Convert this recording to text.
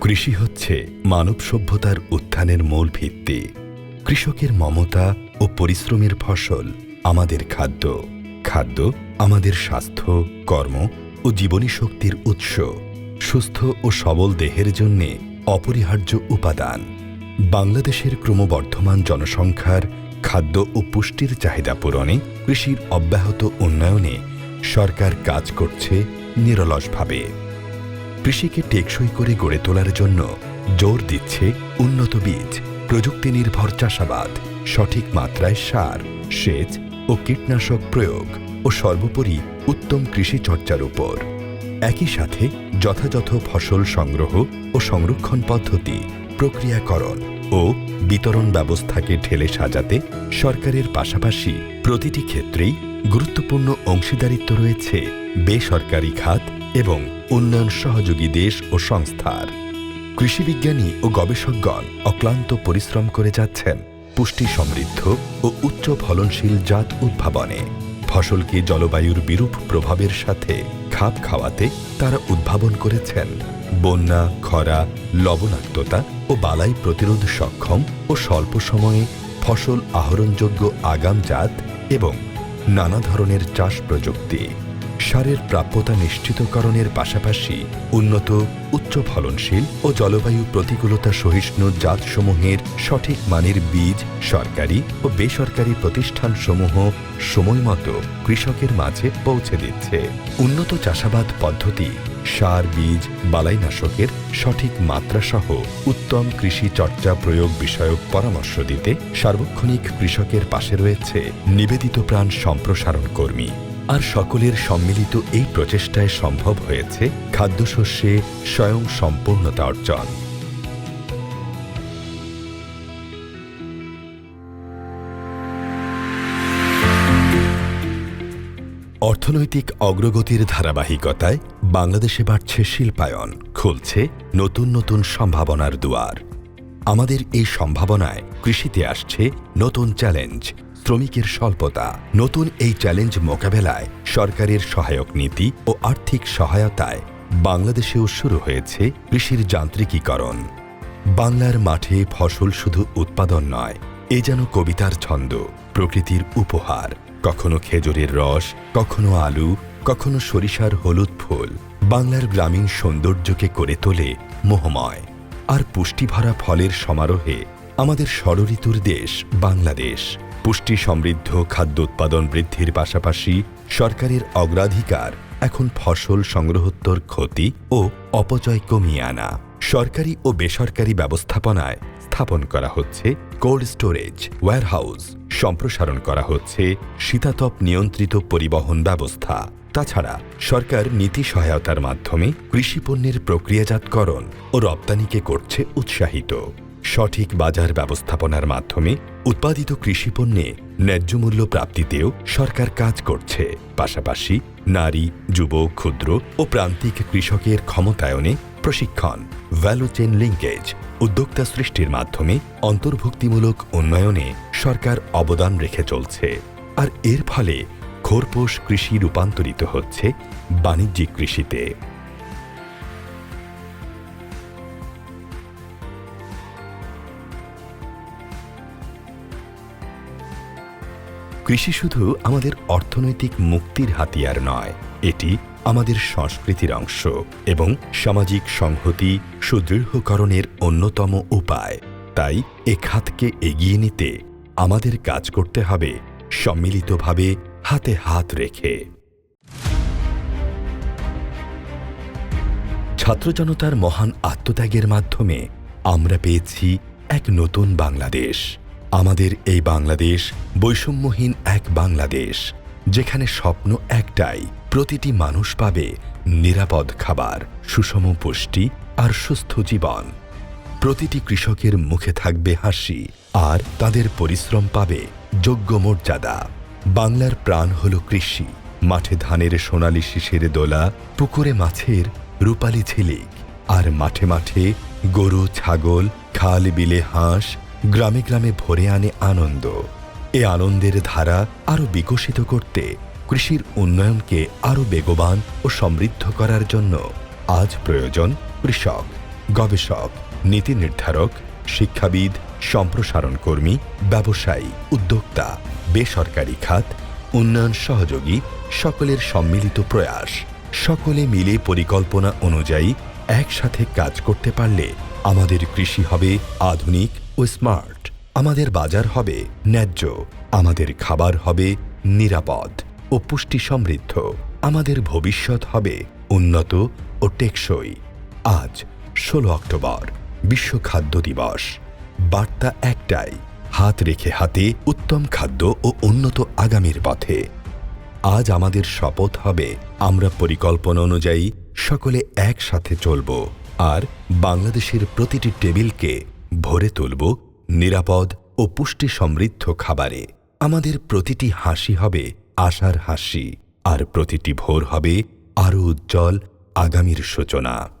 কৃষি হচ্ছে মানব সভ্যতার উত্থানের মূল ভিত্তি। কৃষকের মমতা ও পরিশ্রমের ফসল আমাদের খাদ্য। খাদ্য আমাদের স্বাস্থ্য, কর্ম ও জীবনী শক্তির উৎস। সুস্থ ও সবল দেহের জন্যে অপরিহার্য উপাদান। বাংলাদেশের ক্রমবর্ধমান জনসংখ্যার খাদ্য ও পুষ্টির চাহিদা পূরণে কৃষির অব্যাহত উন্নয়নে সরকার কাজ করছে নিরলসভাবে। কৃষিকে টেকসই করে গড়ে তোলার জন্য জোর দিচ্ছে উন্নত বীজ প্রযুক্তি নির্ভর চাষাবাদ, সঠিক মাত্রায় সার, সেচ ও কীটনাশক প্রয়োগ ও সর্বোপরি উত্তম কৃষি চর্চার উপর। একই সাথে যথাযথ ফসল সংগ্রহ ও সংরক্ষণ পদ্ধতি প্রক্রিয়াকরণ ও বিতরণ ব্যবস্থাকে ঢেলে সাজাতে সরকারের পাশাপাশি প্রতিটি ক্ষেত্রেই গুরুত্বপূর্ণ অংশীদারিত্ব রয়েছে বেসরকারি খাত এবং উন্নয়ন সহযোগী দেশ ও সংস্থার। কৃষিবিজ্ঞানী ও গবেষকগণ অক্লান্ত পরিশ্রম করে যাচ্ছেন পুষ্টি সমৃদ্ধ ও উচ্চ ফলনশীল জাত উদ্ভাবনে। ফসলকে জলবায়ুর বিরূপ প্রভাবের সাথে খাপ খাওয়াতে তারা উদ্ভাবন করেছেন। বন্যা, খরা, লবণাক্ততা ও বালাই প্রতিরোধ সক্ষম ও স্বল্প সময়ে ফসল আহরণযোগ্য আগাম জাত এবং নানা ধরনের চাষ প্রযুক্তি। সারের প্রাপ্যতা নিশ্চিতকরণের পাশাপাশি উন্নত, উচ্চ ফলনশীল ও জলবায়ু প্রতিকূলতা সহিষ্ণু জাতসমূহের সঠিক মানের বীজ, সরকারি ও বেসরকারি প্রতিষ্ঠানসমূহ সময়মতো কৃষকের মাঝে পৌঁছে দিচ্ছে। উন্নত চাষাবাদ পদ্ধতি, সার, বীজ, বালাইনাশকের সঠিক মাত্রাসহ উত্তম কৃষি চর্চা প্রয়োগ বিষয়ক পরামর্শ দিতে সার্বক্ষণিক কৃষকের পাশে রয়েছে নিবেদিত প্রাণ সম্প্রসারণ কর্মী। আর সকলের সম্মিলিত এই প্রচেষ্টায় সম্ভব হয়েছে খাদ্যশস্যে স্বয়ং সম্পূর্ণতা অর্জন। অর্থনৈতিক অগ্রগতির ধারাবাহিকতায় বাংলাদেশে বাড়ছে শিল্পায়ন, খুলছে নতুন নতুন সম্ভাবনার দুয়ার। আমাদের এই সম্ভাবনায় কৃষিতে আসছে নতুন চ্যালেঞ্জ শ্রমিকের স্বল্পতা, নতুন এই চ্যালেঞ্জ মোকাবেলায় সরকারের সহায়ক নীতি ও আর্থিক সহায়তায় বাংলাদেশেও শুরু হয়েছে কৃষির যান্ত্রিকীকরণ। বাংলার মাঠে ফসল শুধু উৎপাদন নয়, এ যেন কবিতার ছন্দ, প্রকৃতির উপহার। কখনো খেজুরের রস, কখনো আলু, কখনো সরিষার হলুদ ফুল। বাংলার গ্রামীণ সৌন্দর্যকে করে তোলে মোহময়। আর পুষ্টিভরা ফলের সমারোহে আমাদের ষড়ঋতুর দেশ বাংলাদেশ। পুষ্টি সমৃদ্ধ, খাদ্য উৎপাদন বৃদ্ধির পাশাপাশি সরকারের অগ্রাধিকার, এখন ফসল সংগ্রহোত্তর ক্ষতি ও অপচয় কমিয়ে আনা। সরকারি ও বেসরকারি ব্যবস্থাপনায় স্থাপন করা হচ্ছে কোল্ড স্টোরেজ ওয়্যারহাউস সম্প্রসারণ করা হচ্ছে শীতাতপ নিয়ন্ত্রিত পরিবহন ব্যবস্থা। তাছাড়া সরকার নীতি সহায়তার মাধ্যমে কৃষিপণ্যের প্রক্রিয়াজাতকরণ ও রপ্তানিকে করছে উৎসাহিত। সঠিক বাজার ব্যবস্থাপনার মাধ্যমে উৎপাদিত কৃষিপণ্যে ন্যায্য মূল্য প্রাপ্তিতেও সরকার কাজ করছে। পাশাপাশি নারী, যুব, ক্ষুদ্র ও প্রান্তিক কৃষকের ক্ষমতায়নে প্রশিক্ষণ ভ্যালু চেন লিঙ্কেজ উদ্যোক্তা সৃষ্টির মাধ্যমে অন্তর্ভুক্তিমূলক উন্নয়নে সরকার অবদান রেখে চলছে। আর এর ফলে খোরপোষ কৃষি রূপান্তরিত হচ্ছে বাণিজ্যিক কৃষিতে। কৃষি শুধু আমাদের অর্থনৈতিক মুক্তির হাতিয়ার নয়, এটি আমাদের সংস্কৃতির অংশ এবং সামাজিক সংহতি সুদৃঢ়করণের অন্যতম উপায়। তাই এ খাতকে এগিয়ে নিতে আমাদের কাজ করতে হবে সম্মিলিতভাবে হাতে হাত রেখে। ছাত্র জনতার মহান আত্মত্যাগের মাধ্যমে আমরা পেয়েছি এক নতুন বাংলাদেশ। আমাদের এই বাংলাদেশ বৈষম্যহীন এক বাংলাদেশ, যেখানে স্বপ্ন একটাই, প্রতিটি মানুষ পাবে নিরাপদ খাবার, সুষম পুষ্টি আর সুস্থ জীবন। প্রতিটি কৃষকের মুখে থাকবে হাসি আর তাদের পরিশ্রম পাবে যোগ্য মর্যাদা। বাংলার প্রাণ হল কৃষি। মাঠে ধানের সোনালি শিশির দোলা, পুকুরে মাছের রূপালি ঝিলিক। আর মাঠে মাঠে গরু, ছাগল, খাল, বিলে, হাঁস গ্রামে গ্রামে ভরে আনে আনন্দ। এ আনন্দের ধারা আরও বিকশিত করতে কৃষির উন্নয়নকে আরও বেগবান ও সমৃদ্ধ করার জন্য আজ প্রয়োজন কৃষক, গবেষক, নীতি নির্ধারক, শিক্ষাবিদ, সম্প্রসারণ কর্মী, ব্যবসায়ী, উদ্যোক্তা, বেসরকারি খাত, উন্নয়ন সহযোগী, সকলের সম্মিলিত প্রয়াস। সকলে মিলে পরিকল্পনা অনুযায়ী একসাথে কাজ করতে পারলে আমাদের কৃষি হবে আধুনিক ও স্মার্ট। আমাদের বাজার হবে ন্যায্য, আমাদের খাবার হবে নিরাপদ ও পুষ্টি সমৃদ্ধ, আমাদের ভবিষ্যৎ হবে উন্নত ও টেকসই। আজ ষোলো অক্টোবর, বিশ্ব খাদ্য দিবস। বার্তা একটাই, হাত রেখে হাতে উত্তম খাদ্য ও উন্নত আগামীর পথে। আজ আমাদের শপথ হবে, আমরা পরিকল্পনা অনুযায়ী সকলে একসাথে চলব। আর বাংলাদেশের প্রতিটি টেবিলকে ভরে তুলব নিরাপদ ও পুষ্টি সমৃদ্ধ খাবারে। আমাদের প্রতিটি হাসি হবে আশার হাসি, আর প্রতিটি ভোর হবে আরও উজ্জ্বল আগামীর সূচনা।